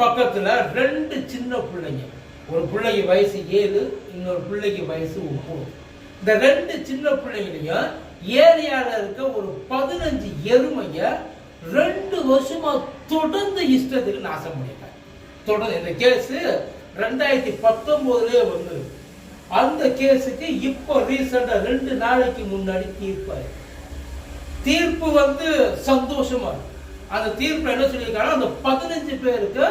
பக்கத்துல ரெண்டு சின்ன பிள்ளைங்க. ஒரு பிள்ளைக்கு வயசு ஏழு இன்னொரு பிள்ளைக்கு வயசு ஒன்பது. இந்த ரெண்டு சின்ன பிள்ளைங்களையும் ஏரியாவில் இருக்க ஒரு பதினஞ்சு எருமைய ரெண்டு வருஷமா தொடர்ந்து இஷ்டத்துக்கு நாசம் பண்ணிட்டாங்க. தொடர்ந்து இந்த கேஸு ரெண்டாயிரத்தி பத்தொன்பதுலயே வந்து அந்த கேஸுக்கு இப்போ ரீசெண்டா ரெண்டு நாளைக்கு முன்னாடி தீர்ப்பாரு தீர்ப்பு வந்து சந்தோஷமா இருக்கு. அந்த தீர்ப்பு என்ன சொல்லியிருக்காங்க அந்த பதினஞ்சு பேருக்கு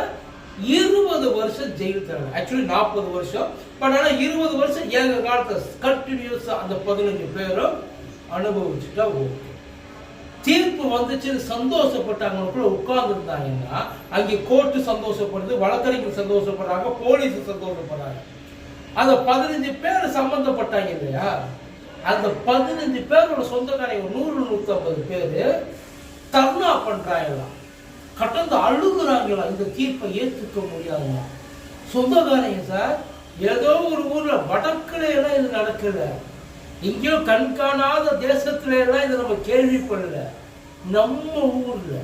இருபது வருஷம் ஜெயில் தராங்க ஆக்சுவலி நாற்பது வருஷம். பட் ஆனால் இருபது வருஷம் எங்க காலத்தை கண்டினியூஸா அந்த பதினஞ்சு பேரும் அனுபவிச்சுட்டா ஓகே தீர்ப்பு வந்துச்சுன்னு சந்தோஷப்பட்டாங்க கூட உட்கார்ந்துருந்தாங்கன்னா அங்கே கோர்ட்டு சந்தோஷப்படுது வழக்கறிஞர் சந்தோஷப்படுறாங்க போலீஸ் சந்தோஷப்படுறாங்க. அந்த பதினஞ்சு பேர் சம்பந்தப்பட்டாங்க இல்லையா? அந்த பதினஞ்சு பேரோட சொந்தக்காரங்க நூறு நூற்றம்பது பேர் தர்ணா பண்றாங்களா கடந்து அழுகுறாங்களா? இந்த தீர்ப்பை ஏத்துக்க முடியாதுங்க சொந்தக்காரங்க சார் ஏதோ ஒரு ஊர்ல வடக்குல எல்லாம் இது நடக்கல. எங்கேயோ கண்காணாத தேசத்துல எல்லாம் இதை நம்ம கேள்விப்படல. நம்ம ஊர்ல.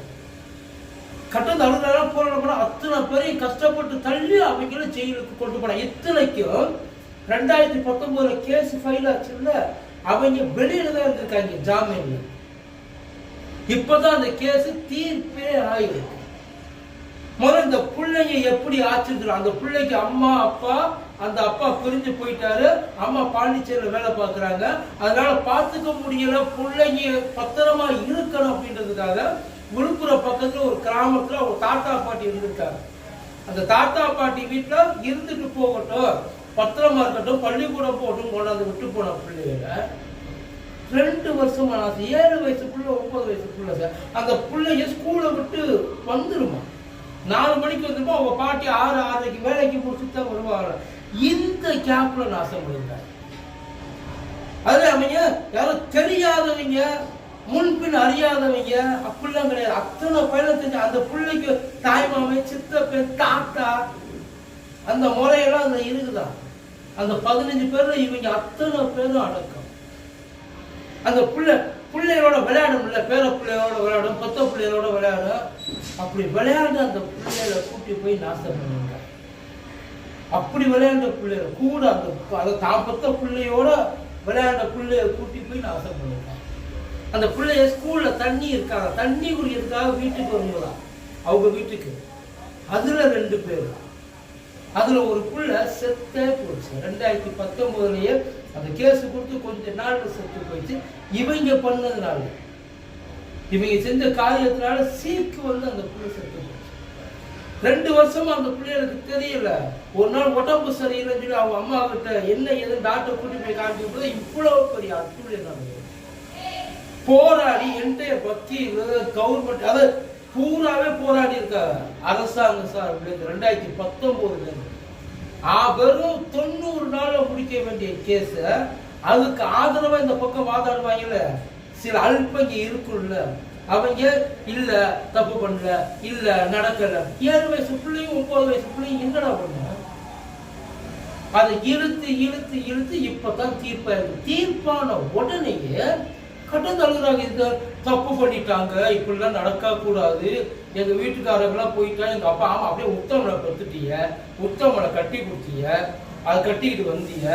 கட்டந்து அழுதாரா போராட அத்தனை பேரையும் கஷ்டப்பட்டு தள்ளி அவங்களும் ஜெயிலுக்கு கொண்டு போனாங்க. இத்தனைக்கும் ரெண்டாயிரத்தி பத்தொன்பதுல கேஸ் ஃபைல் ஆச்சுல்ல? அவங்க வெளியில தான் இருந்திருக்காங்க ஜாமீன்ல. இப்பதான் அந்த கேஸ் தீர்ப்பே ஆயிருக்கு. முதல்ல இந்த பிள்ளைங்க எப்படி ஆச்சுன்னு அந்த பிள்ளைக்கு அம்மா அப்பா அந்த அப்பா பிரிஞ்சு போயிட்டாரு. அம்மா பாண்டிச்சேரியில் வேலை பார்க்குறாங்க. அதனால பார்த்துக்க முடியல பிள்ளைங்க பத்திரமா இருக்கணும் அப்படின்றதுக்காக விழுப்புரம் பக்கத்தில் ஒரு கிராமத்தில் ஒரு தாத்தா பாட்டி இருந்திருக்காங்க. அந்த தாத்தா பாட்டி வீட்டில் இருந்துட்டு போகட்டும். பத்திரமா இருக்கட்டும் பள்ளிக்கூடம் போகட்டும் கொண்டாந்து விட்டு போன பிள்ளைகளை ரெண்டு வருஷமா நான் ஏழு வயசு புள்ள ஒன்பது வயசு சார். அந்த பிள்ளைய ஸ்கூலை விட்டு வந்துருமா? நாலு மணிக்கு வந்துருமா? அவங்க பாட்டி ஆறு ஆறரைக்கு வேலைக்கு முடிச்சுட்டு தான் வருவாங்க இந்த கேப்ல நாசம் பண்ணிருக்காங்க அதுல அவங்க யாரும் தெரியாதவங்க முன்பின் அறியாதவங்க அப்படிலாம் கிடையாது. அத்தனை பயணம் செஞ்சு அந்த பிள்ளைக்கு தாய்மாமே சித்தப்பன் தாத்தா அந்த முறையெல்லாம் அந்த இருக்குதான் அந்த பதினஞ்சு பேர்ல இவங்க அத்தனை பேரும் அடக்கம். அந்த பிள்ளை பிள்ளைகளோட விளையாடும்ல பேர பிள்ளையோட விளையாடும் கொத்த பிள்ளைகளோட விளையாடும். அப்படி விளையாண்டு அந்த பிள்ளைகளை கூட்டி போய் நாசம் பண்ணுங்க அப்படி விளையாண்ட பிள்ளைகளை கூட அந்த அதை தான் பெத்த பிள்ளையோட விளையாண்ட பிள்ளைய கூட்டி போய் நாசம் பண்ணிருக்காங்க அந்த பிள்ளைய ஸ்கூல்ல தண்ணி இருக்காங்க. தண்ணி குடிக்கிறதுக்காக வீட்டுக்கு வருவதான் அவங்க வீட்டுக்கு. அதுல ரெண்டு பேர். அதுல ஒரு புள்ள செத்தே போச்சு ரெண்டாயிரத்தி பத்தொன்பதுலயே அந்த கேஸ் கொடுத்து கொஞ்ச நாள் செத்து போயிடுச்சு. இவங்க பண்ணதுனால இவங்க செஞ்ச காரியத்தினால சீக்கு வந்து அந்த பிள்ளை செத்து போச்சு. ரெண்டு வருஷமா அந்த பிள்ளைகளுக்கு தெரியல. ஒரு நாள் உடம்பு சரியில்லைன்னு சொல்லி அவங்க அம்மா கிட்ட என்ன ஏது டாக்டர் கூட்டி போய் காமிக்கும் போது இவ்வளவு பெரிய அட்டுழியம் போராடி என்டைய பக்தி கவர்மெண்ட் அதாவது பூராவே போராடி இருக்காங்க. அரசாங்கம் சார் ரெண்டாயிரத்தி பத்தொன்பதுல இருந்து. வெறும் தொண்ணூறு நாள்ல முடிக்க வேண்டிய கேஸ அதுக்கு ஆதரவா இந்த பக்கம் வாதாடுவாங்கல்ல? சில அல்பங்க இருக்குல்ல அவங்க இல்ல தப்பு பண்ணல இல்ல நடக்கல. ஏழு வயசு பிள்ளையும் ஒன்பது வயசு பிள்ளையும் என்னடா பண்ண? அதை இழுத்து இழுத்து இழுத்து இப்பதான் தீர்ப்பாயிருக்கு. தீர்ப்பான உடனேயே கடந்து அழுகுறாங்க. இந்த தப்பு பண்ணிட்டாங்க. இப்படிலாம் நடக்கக்கூடாது எங்க வீட்டுக்காரங்களாம் போயிட்டா எங்க அப்பா ஆமா அப்படியே உத்தமனை பெற்றுட்டீங்க உத்தமனை கட்டி கொடுத்தீங்க அதை கட்டிக்கிட்டு வந்தீங்க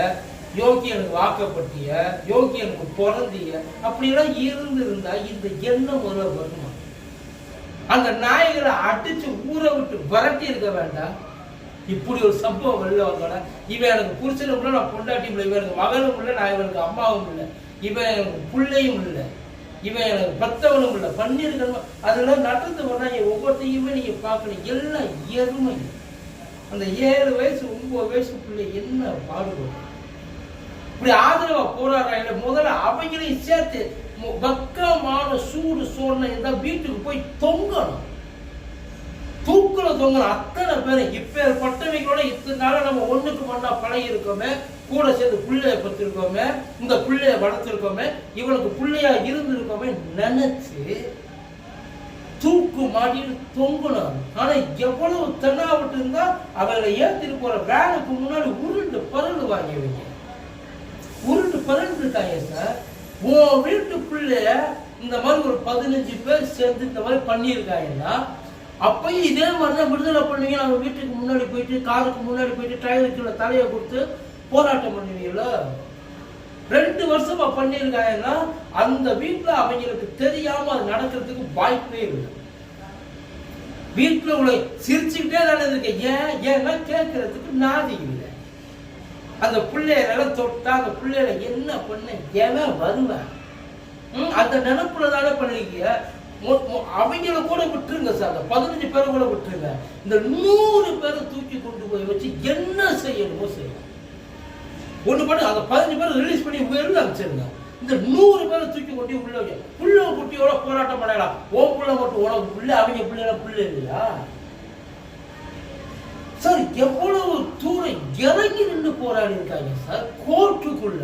யோகி எனக்கு வாக்கப்பட்டீங்க யோகி எனக்கு பிறந்தீங்க அப்படிலாம் இருந்திருந்தா இந்த எண்ணம் முதல்ல வருமா? அந்த நாய்களை அடிச்சு ஊற விட்டு விரட்டி இருக்க வேண்டாம். இப்படி ஒரு சம்பவம் வெளில வந்தோட இவன் எனக்கு புருஷனும் இல்லை நான் பொண்டாட்டியும் இல்லை. இவன் எனக்கு மகனும் இல்லை நான் இவனுக்கு அம்மாவும் இல்லை. இவன் எனக்கு பிள்ளையும் இல்லை. இவன் எனக்கு பத்தவனும் இல்லை. பண்ணியிருக்கணும் அதெல்லாம் நடந்து வர்றாங்க ஒவ்வொருத்தையுமே நீங்கள் பார்க்கணும். எல்லாம் எருமை அந்த ஏழு வயசு ஒன்பது வயசு பிள்ளை என்ன பாடுபடும்? இப்படி ஆதரவா போராடுறாங்க முதல்ல அவங்களையும் சேர்த்து பக்கமான சூடு சோழனை இருந்தால் வீட்டுக்கு போய் தொங்கணும். தூக்குல தொங்கணும் அத்தனை பேரை இப்பேற்பட்டவைகளோட இத்தனை நாளா நம்ம ஒண்ணுக்கு மண்ணா பழகி இருக்கோமே கூட சேர்ந்து பிள்ளைய பத்திருக்கோமே இந்த பிள்ளைய வளர்த்திருக்கோமே. இவனுக்கு பிள்ளையா இருந்திருக்கோமே நினைச்சு தூக்கு மாட்டிட்டு தொங்கணும் ஆனா எவ்வளவு தென்னாவிட்டு இருந்தா அவர்களை ஏத்திட்டு போற வேனுக்கு முன்னாடி உருண்டு பரண்டு வாங்கிடுவீங்க உருண்டு பரண்டுட்டாங்க சார். உன் வீட்டுக்குள்ள இந்த மாதிரி ஒரு பதினஞ்சு பேர் சேர்ந்து இந்த மாதிரி பண்ணியிருக்காங்கன்னா அப்பயும் இதே மாதிரி தான் விடுதலை பண்ணுவீங்க நம்ம வீட்டுக்கு முன்னாடி போயிட்டு காருக்கு முன்னாடி போயிட்டு டயருக்குள்ள தலையை கொடுத்து போராட்டம் பண்ணுவீங்களா ரெண்டு வருஷமா பண்ணியிருக்காங்கன்னா அந்த வீட்டுல அவங்களுக்கு தெரியாம அது நடக்கிறதுக்கு வாய்ப்பே இல்லை. வீட்டுல உள்ள சிரிச்சுக்கிட்டே தானே இருக்கு. ஏன் ஏன்னா கேட்கறதுக்கு நாதி இல்லை. அந்த பிள்ளைகளை தொட்டா அந்த பிள்ளைகளை என்ன பண்ண? எவன் வருவேன் அந்த நினைப்புல தானே பண்ணிருக்கீங்க அவங்கள கூட விட்டுருங்க சார். அந்த பதினஞ்சு பேரை கூட விட்டுருங்க. இந்த நூறு பேரை தூக்கி கொண்டு போய் வச்சு என்ன செய்யணுமோ செய்யணும் ஒண்ணு பண்ணி அந்த பதினஞ்சு பேரை ரிலீஸ் பண்ணி வெளில அனுப்பிச்சிருங்க? இந்த நூறு பேரை தூக்கி கொண்டு உள்ள வைக்க புள்ள குட்டியோட போராட்டம் பண்ணலாம். ஓ புள்ள மட்டும் உனக்கு புள்ள அவங்க பிள்ளைல புள்ள இல்லையா? சார் எவ்வளவு தூரம் இறங்கி நின்று போராடி இருக்காங்க சார் கோர்ட்டுக்குள்ள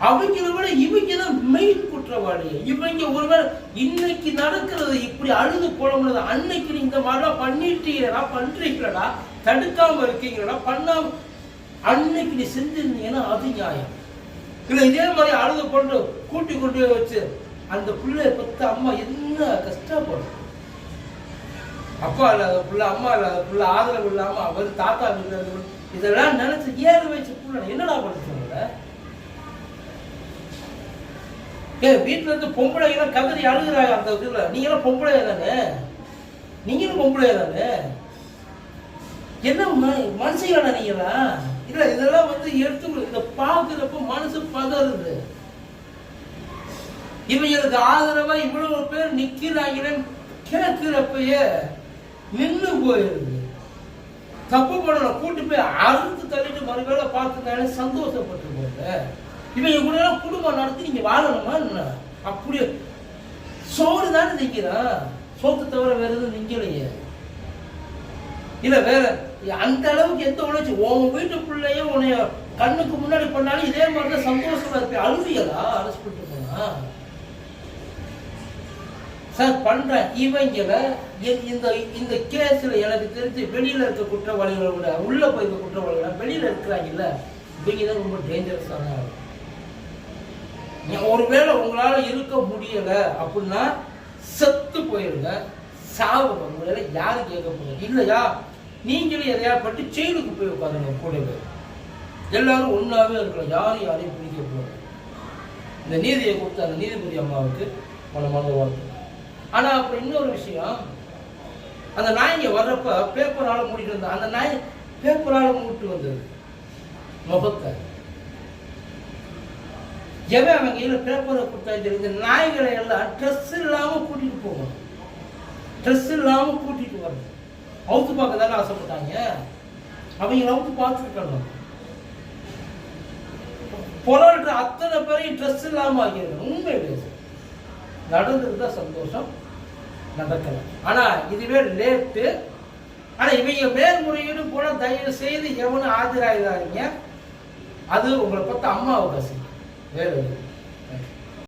அவங்கள விட இவங்க தான் மெயின் குற்றவாளி இவங்க ஒருவேளை இன்னைக்கு நடக்கிறது இப்படி அழுது புலம்புனது அன்னைக்கு நீ இந்த மாதிரிலாம் பண்ணிட்டீங்களா பண்றீங்களா தடுக்காம இருக்கீங்களா பண்ணாம அன்னைக்கு நீ செஞ்சிருந்தீங்கன்னா அது நியாயம். இல்ல இதே மாதிரி அழுது கொண்டு கூட்டி கொண்டு வச்சு அந்த பிள்ளைய பத்து அம்மா என்ன கஷ்டப்படும்? அப்பா இல்லாத புள்ள அம்மா இல்லாத புள்ள ஆதரவு இல்லாம அவர் தாத்தா இல்லாத இதெல்லாம் நினைச்சு ஏழு வயசு பிள்ளை என்னடா பண்ணுறீங்க ஏ வீட்டுல இருந்து பொம்பளை எல்லாம் கதறி அழுகுறாங்க அந்த இதுல. நீங்க எல்லாம் பொம்பளை தானே? நீங்களும் பொம்பளை தானே? என்ன ம- நீங்களா? இல்ல இதெல்லாம் வந்து எடுத்து இத பாக்குறப்ப மனசு பதறுது. இவங்களுக்கு ஆதரவா இவ்வளவு பேர் நிக்கிறாங்கன்னு கேட்கிறப்பயே நின்னு போயிருது. தப்பு பண்ணணும். கூட்டு போய் அறுத்து தள்ளிட்டு மறுவேளை பார்த்துருந்தாலே சந்தோஷப்பட்டு போங்க இவங்க கூட குடும்பம் நடத்தி நீங்க வாழணுமா என்ன? அப்படி சோறு தானே நிக்கிறான் சோத்து தவிர வேற எதுவும் நிக்கலையே இல்ல வேற அந்த அளவுக்கு எந்த உணர்ச்சி உன் வீட்டு பிள்ளைய உன்னைய கண்ணுக்கு முன்னாடி பண்ணாலும் இதே மாதிரி தான் சந்தோஷமா இருப்பேன். அழுவியலா? அரசு பண்ணிட்டு போனா? சார் பண்ற இவங்கள இந்த இந்த கேஸ்ல எனக்கு தெரிஞ்சு வெளியில இருக்க குற்றவாளிகளை விட உள்ள போயிருக்க குற்றவாளிகளை வெளியில இருக்கிறாங்கல்ல இவங்க தான் ரொம்ப டேஞ்சரஸான ஆள். ஒருவேளை உங்களால இருக்க முடியல அப்படின்னா செத்து போயிருங்க. சாவு உங்களால யாரு கேட்க போகுது இல்லையா? நீங்களும் எதையா பட்டு செயலுக்கு போய் உட்காருங்க கூடவே. எல்லாரும் ஒன்றாவே இருக்கலாம். யாரும் யாரையும் பிடிக்க போகிறது இந்த நீதியை கொடுத்த அந்த நீதிபதி அம்மாவுக்கு மனமான வாழ்த்து ஆனா அப்புறம் இன்னொரு விஷயம். அந்த நாய்ங்க வர்றப்ப பேப்பரால் மூடிட்டு இருந்தா அந்த நாய் பேப்பரால் மூட்டு வந்தது. முகத்தை. எவன் அவன் கையில் பேப்பரை கொடுத்து தெரிஞ்ச நாய்களை எல்லாம் ட்ரெஸ் இல்லாமல் கூட்டிகிட்டு போகணும். ட்ரெஸ் இல்லாமல் கூட்டிகிட்டு வரணும். அவுத்து பார்க்க தானே ஆசைப்பட்டாங்க? அவங்க அவுத்து பார்த்துருக்கணும் புலர்கிற அத்தனை பேரையும் ட்ரெஸ் இல்லாமல் ஆகியிருக்கணும் உண்மை பேசு. நடந்ததுதான் சந்தோஷம். நடக்கல. ஆனா இதுவே லேட்டு. ஆனா இவங்க மேல்முறையீடு போல தயவு செய்து எவனும் ஆஜராகிறாங்க அது உங்களை பார்த்து அம்மாவுக்கு அவகாசம் வேற எதுவும்